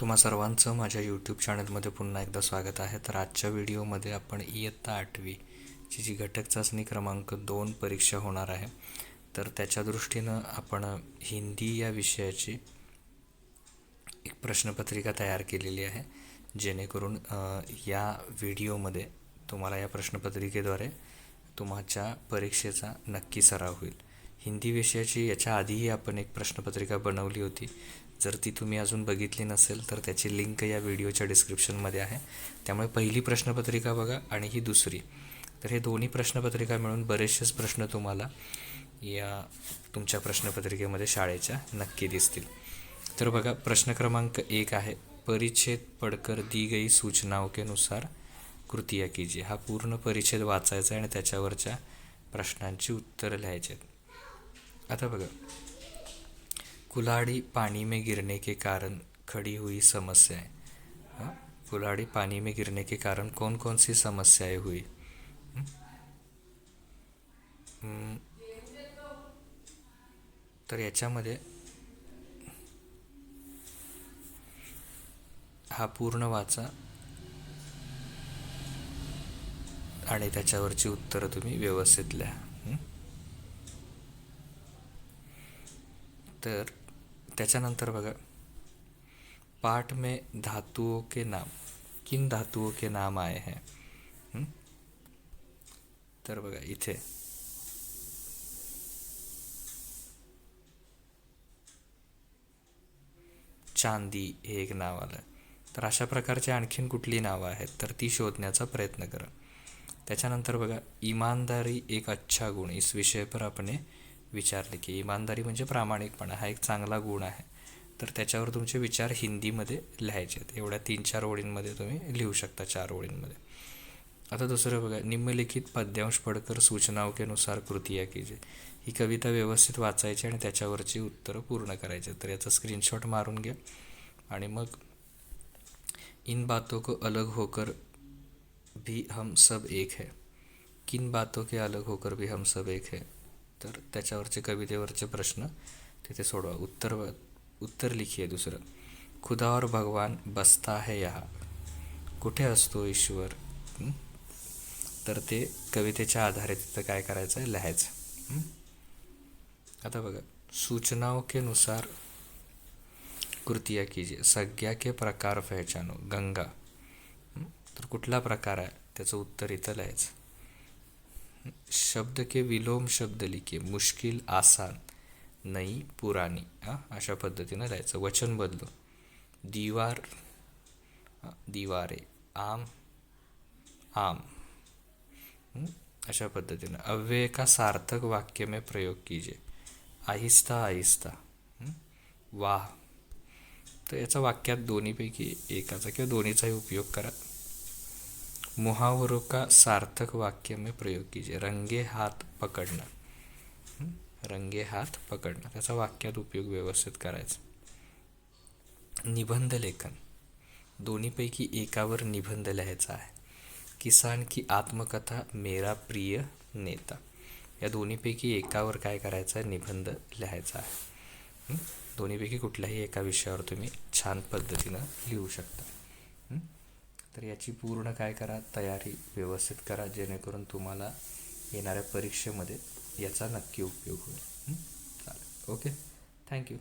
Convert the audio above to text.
तुम्हा सर्वांचं माझ्या यूट्यूब चॅनलमध्ये पुन्हा एकदा स्वागत आहे. तर आजच्या व्हिडिओमध्ये आपण इयत्ता आठवीची जी घटक चाचणी क्रमांक दोन परीक्षा होणार आहे तर त्याच्या दृष्टीनं आपण हिंदी या विषयाची एक प्रश्नपत्रिका तयार केलेली आहे. जेणेकरून या व्हिडिओमध्ये तुम्हाला या प्रश्नपत्रिकेद्वारे तुमच्या परीक्षेचा नक्की सराव होईल. हिंदी विषयाची याच्या आधीही आपण एक प्रश्नपत्रिका बनवली होती. जर ती तुम्ही अजून बघितली नसेल तर त्याची लिंक या व्हिडिओच्या डिस्क्रिप्शनमध्ये आहे. त्यामुळे पहिली प्रश्नपत्रिका बघा आणि ही दुसरी. तर हे दोन्ही प्रश्नपत्रिका मिळून बरेचसेच प्रश्न तुम्हाला या तुमच्या प्रश्नपत्रिकेमध्ये शाळेच्या नक्की दिसतील. तर बघा प्रश्न क्रमांक एक आहे परिच्छेद पडकर दी गई सूचनाओं के अनुसार कृतिया कीजिए. हा पूर्ण परिच्छेद वाचायचा आहे आणि त्याच्यावरच्या प्रश्नांची उत्तरं लिहायची आहेत. आता बघा कुल्हाड़ी पानी में गिरने के कारण खड़ी हुई समस्याएं। कुल्हाड़ी पानी में गिरने के कारण कौन कौन सी समस्याएं हुई? तर याच्यामध्ये हा पूर्ण वाचा आणि त्याच्यावरची उत्तरं तुम्ही व्यवस्थित लिहा. तर त्याच्यानंतर बघा. पाठ में धातुओं के नाम. किन धातुओं के नाम आए हैं? तर बघा इथे. चांदी हे एक नाव आलं. तर अशा प्रकारची आणखीन कुठली नावं आहेत? तर ती शोधण्याचा प्रयत्न करा. त्याच्यानंतर बघा इमानदारी एक अच्छा गुण. इस विषय पर आपण विचारले की इमानदारी म्हणजे प्रामाणिकपणा हा एक चांगला गुण आहे. तर त्याच्यावर तुमचे विचार हिंदीमध्ये लिहायचे आहेत. एवढ्या तीन चार ओळींमध्ये तुम्ही लिहू शकता चार ओळींमध्ये. आता दुसरं बघा निम्नलिखित पद्यांश पडकर सूचनावकेनुसार के अनुसार कृतिया कीजिए ही कविता व्यवस्थित वाचायची आणि त्याच्यावरची उत्तरं पूर्ण करायची तर याचा स्क्रीनशॉट मारून घ्या. आणि मग इन बातों को अलग होकर भी हम सब एक है. किन बातों के अलग होकर भी हम सब एक है? तर त्याच्यावरचे कवितेवरचे प्रश्न तिथे सोडवा. उत्तर उत्तर लिखिए दुसरं. खुदावर भगवान बसता है या कुठे असतो ईश्वर? तर ते कवितेच्या आधारे तिथं काय करायचं आहे? लिहायचं आता बघा. सूचनाओं के नुसार कृतिया कीजिए. सगळ्या के प्रकार पहचानो. गंगा. तर कुठला प्रकार आहे? त्याचं उत्तर इथं लिहायचं. शब्द के विलोम शब्द लिखे मुश्किल आसान नई पुराणी हां अशा पद्धतीनं जायचं वचन बदलो दीवार दिवारे आम आम अशा पद्धतीनं. अव्यय का सार्थक वाक्य में प्रयोग कीजिए. आहिस्ता आहिस्ता वाह. तर याचा वाक्यात दोन्हीपैकी एकाचा किंवा दोन्हीचाही उपयोग करा. मुहावरों का सार्थक वाक्य में प्रयोग कीजिए रंगे हात पकडणं रंगे हात पकडणं त्याचा वाक्यात उपयोग व्यवस्थित करायचा निबंध लेखन दोन्हीपैकी एकावर निबंध लिहायचा आहे किसान की आत्मकथा मेरा प्रिय नेता या दोन्हीपैकी एकावर काय करायचं आहे निबंध लिहायचा आहे दोन्हीपैकी कुठल्याही एका विषयावर तुम्ही छान पद्धतीनं लिहू शकता तर याची पूर्ण काय करा तयारी व्यवस्थित करा जेणेकरून तुम्हाला येणाऱ्या परीक्षेमध्ये याचा नक्की उपयोग होईल. चालेल. ओके? Thank you.